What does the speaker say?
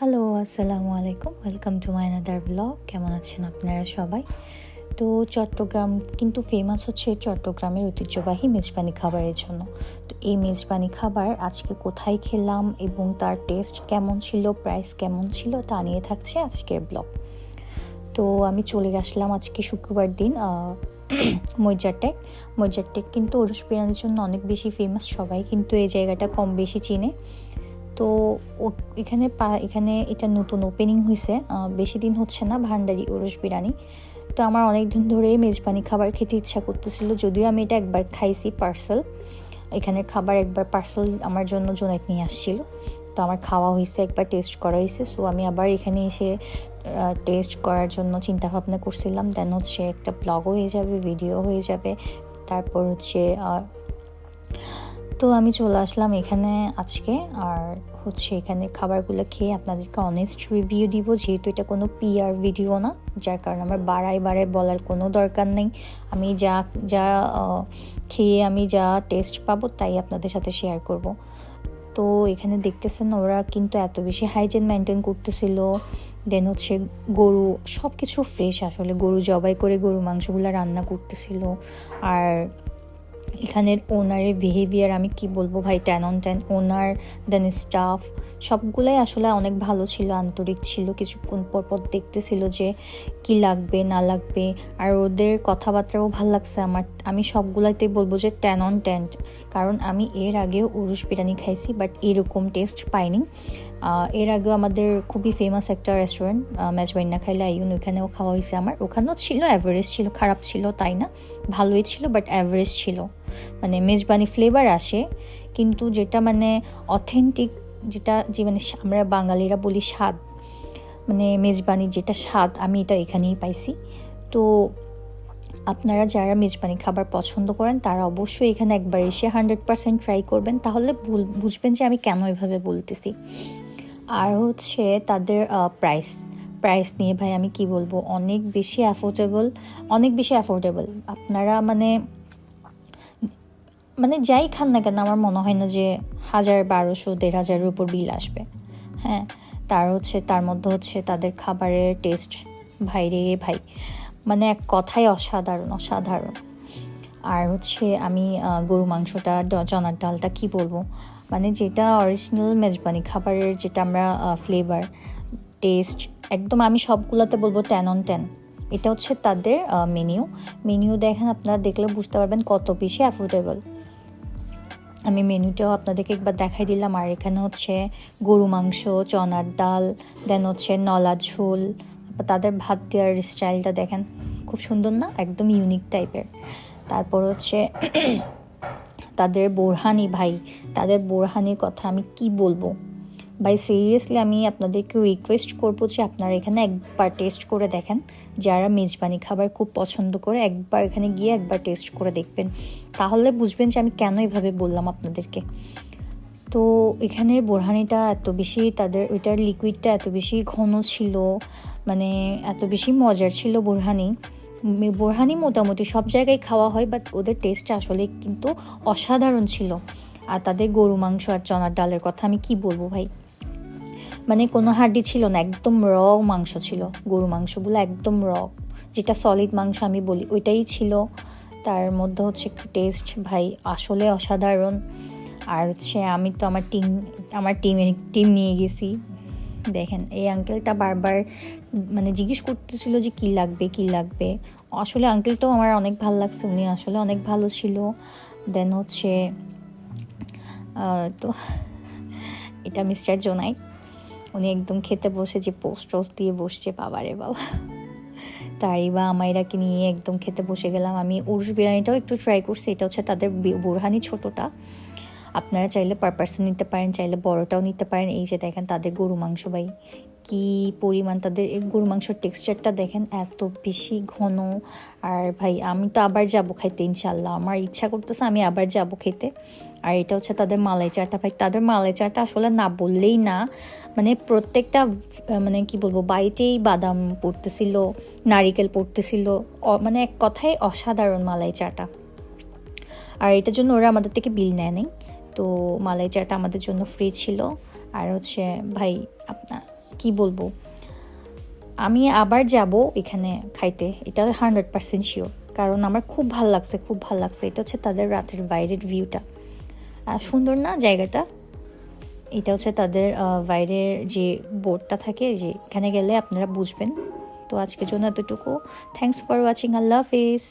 Hello আসসালামু আলাইকুম welcome to my another blog কেমন আছেন আপনারা সবাই? তো চট্টগ্রাম কিন্তু ফেমাস হচ্ছে চট্টগ্রামের ঐতিহ্যবাহী মেজবানি খাবারের জন্য। তো এই মেজবানি খাবার আজকে কোথায় খেলাম এবং তার টেস্ট কেমন ছিল প্রাইস কেমন ছিল তা নিয়ে থাকছে আজকের ব্লগ তো আমি চলে আসলাম আজকে শুক্রবার দিন মৈজারটেক মৈজারটেক কিন্তু ওরস বিরিয়ানির জন্য অনেক বেশি ফেমাস সবাই কিন্তু এই জায়গাটা কম বেশি চিনে। তো এখানে পা, এখানে এটা নতুন ওপেনিং হয়েছে বেশি দিন হচ্ছে না, ভান্ডারি, ওরস, বিরিয়ানি। তো আমার অনেক দিন ধরে মেজবানি খাবার খেতে ইচ্ছা করতেছিল, যদিও আমি এটা একবার খাইছি পার্সেল এখানে খাবার একবার পার্সেল আমার জন্য জোনাইত নিয়ে আসছিল। তো আমার খাওয়া হয়েছে একবার টেস্ট করা হয়েছে সো আমি আবার এখানে এসে টেস্ট করার জন্য চিন্তা ভাবনা করছিলাম। দেন হচ্ছে একটা ব্লগও হয়ে যাবে ভিডিও হয়ে যাবে। তারপর হচ্ছে তো আমি চলে আসলাম এখানে আজকে। আর হচ্ছে এখানে খাবারগুলো খেয়ে আপনাদেরকে অনেস্ট রিভিউ দিব, যেহেতু এটা কোনো পিআর ভিডিও না, যার কারণে আমার বাড়াই বাড়াই বলার কোনো দরকার নেই। আমি যা যা খেয়ে আমি যা টেস্ট পাবো তাই আপনাদের সাথে শেয়ার করব। তো এখানে দেখতেছেন ওরা কিন্তু এত বেশি হাইজেন মেনটেন করতেছিল। দেন হচ্ছে গরু সব কিছু ফ্রেশ আসলে। গরু জবাই করে গরু মাংসগুলো রান্না করতেছিল। আর এখানের ওনারের বিহেভিয়ার আমি কি বলব ভাই ten on ten owner then staff সবগুলোই আসলে অনেক ভালো ছিল, আন্তরিক ছিল। কিছুক্ষণ পর পর দেখতেছিল যে কি লাগবে, না লাগবে। আর ওদের কথাবার্তাও ভালো লাগছে আমার। আমি সবগুলাতে বলব যে ট্যান অন ট্যান্ট কারণ আমি এর আগেও উরুশ বিরিয়ানি খাইছি বাট এরকম টেস্ট পাইনি। এর আগেও আমাদের খুবই ফেমাস একটা রেস্টুরেন্ট না খাইলে আইউন ওইখানেও খাওয়া হয়েছে আমার। ওখানেও ছিল অ্যাভারেজ ছিল, খারাপ ছিল, তাই না? ভালোই ছিল বাট অ্যাভারেজ ছিল। মানে মেজবানি ফ্লেভার আসে, কিন্তু যেটা মানে অথেন্টিক যেটা যে মানে আমরা বাঙালিরা বলি স্বাদ। মানে মেজবানি যেটা স্বাদ, আমি এটা এখানেই পাইছি। তো আপনারা যারা মেজবানি খাবার পছন্দ করেন, তারা অবশ্যই এখানে একবার এসে হান্ড্রেড পারসেন্ট ট্রাই করবেন। তাহলে বুঝবেন যে আমি কেন এভাবে বলতেছি। আর হচ্ছে তাদের প্রাইস প্রাইস নিয়ে ভাই আমি কি বলব? অনেক বেশি অ্যাফোর্ডেবল অনেক বেশি অ্যাফোর্ডেবল আপনারা মানে মানে যাই খান না কেন, আমার মনে হয় না যে হাজার বারোশো, দেড় হাজারের উপর বিল আসবে। হ্যাঁ তার হচ্ছে, তার মধ্যে হচ্ছে তাদের খাবারের টেস্ট ভাই রে ভাই। মানে এক কথাই অসাধারণ অসাধারণ। আর হচ্ছে আমি গরু মাংসটা চনার ডালটা কি বলব? মানে যেটা অরিজিনাল মেজবানি খাবারের যেটা আমরা ফ্লেভার টেস্ট একদম আমি সবগুলোতে বলব টেন অন টেন এটা হচ্ছে তাদের মেনিউ মেনিউ দেখেন আপনারা, দেখলে বুঝতে পারবেন কত বেশি অ্যাফোর্ডেবল আমি মেনুটাও আপনাদেরকে একবার দেখাই দিলাম। আর এখানে হচ্ছে গরু মাংস, চনার ডাল, দেন হচ্ছে নলা ঝোল। তাদের ভাত দেওয়ার স্টাইলটা দেখেন। খুব সুন্দর না? একদম ইউনিক টাইপের তারপর হচ্ছে তাদের বোরহানি ভাই। তাদের বোরহানির কথা আমি কি বলব? ভাই সিরিয়াসলি আমি আপনাদেরকে রিকোয়েস্ট করব যে আপনারা এখানে একবার টেস্ট করে দেখেন। যারা মেজবানি খাবার খুব পছন্দ করে, একবার এখানে গিয়ে একবার টেস্ট করে দেখবেন। তাহলে বুঝবেন যে আমি কেন এভাবে বললাম আপনাদেরকে। তো এখানে বোরহানিটা এত বেশি, তাদের ওইটার লিকুইডটা এত বেশি ঘন ছিল মানে এত বেশি মজার ছিল বোরহানি। বোরহানি মোটামুটি সব জায়গায় খাওয়া হয় বাট ওদের টেস্টটা আসলে কিন্তু অসাধারণ ছিল। আর তাদের গরু মাংস আর চনার ডালের কথা আমি কি বলব ভাই? মানে কোনো হাড্ডি ছিল না, একদম র মাংস ছিল, গরু মাংসগুলো একদম র যেটা সলিড মাংস আমি বলি, ওইটাই ছিল। তার মধ্যে হচ্ছে টেস্ট ভাই, আসলে অসাধারণ। আর হচ্ছে আমি তো আমার টিম আমার টিমে টিম নিয়ে গেছি। দেখেন, এই আঙ্কেলটা বারবার মানে জিজ্ঞেস করতেছিল যে কী লাগবে কী লাগবে। আসলে আঙ্কেলটাও আমার অনেক ভালো লাগছে, উনি আসলে অনেক ভালো ছিল। দেন হচ্ছে তো, এটা মিস্টার জোনাই উনি একদম খেতে বসে যে পোস্ট টোস্ট দিয়ে বসছে, বাবারে বাবা। তাই বা আমাইরাকে নিয়ে একদম খেতে বসে গেলাম। আমি উর্স বিরিয়ানিটাও একটু ট্রাই করছি, এটা হচ্ছে তাদের বোরহানি ছোটোটা। আপনারা চাইলে পার পার্সন নিতে পারেন, চাইলে বড়টাও নিতে পারেন। এই যে দেখেন তাদের গরু মাংস ভাই, কি পরিমাণ তাদের গরু মাংসর টেক্সচারটা দেখেন এত বেশি ঘন। আর ভাই, আমি তো আবার যাব খাইতে ইনশাল্লাহ আমার ইচ্ছা করতেছে আমি আবার যাব খেতে। আর এটা হচ্ছে তাদের মালাই চাটা ভাই। তাদের মালাই চাটা আসলে না বললেই না মানে প্রত্যেকটা মানে কি বলব বাইটেই বাদাম পড়তেছিল, নারিকেল পড়তেছিল মানে এক কথায় অসাধারণ মালাই চাটা। আর এটার জন্য ওরা আমাদের থেকে বিল নেয় নেই। তো মালাই চাটা আমাদের জন্য ফ্রি ছিল। আর হচ্ছে, ভাই আপনার কি বলব? আমি আবার যাব এখানে খাইতে, এটা হান্ড্রেড পার্সেন্ট শিওর কারণ আমার খুব ভালো লাগছে, খুব ভালো লাগছে। এটা হচ্ছে তাদের রাতের বাইরের ভিউটা সুন্দর না জায়গাটা? এটা হচ্ছে তাদের বাইরের যে বোর্ডটা থাকে, যে এখানে গেলে আপনারা বুঝবেন। তো আজকের জন্য এতটুকু। থ্যাংকস ফর ওয়াচিং আল্লাহ হাফিজ।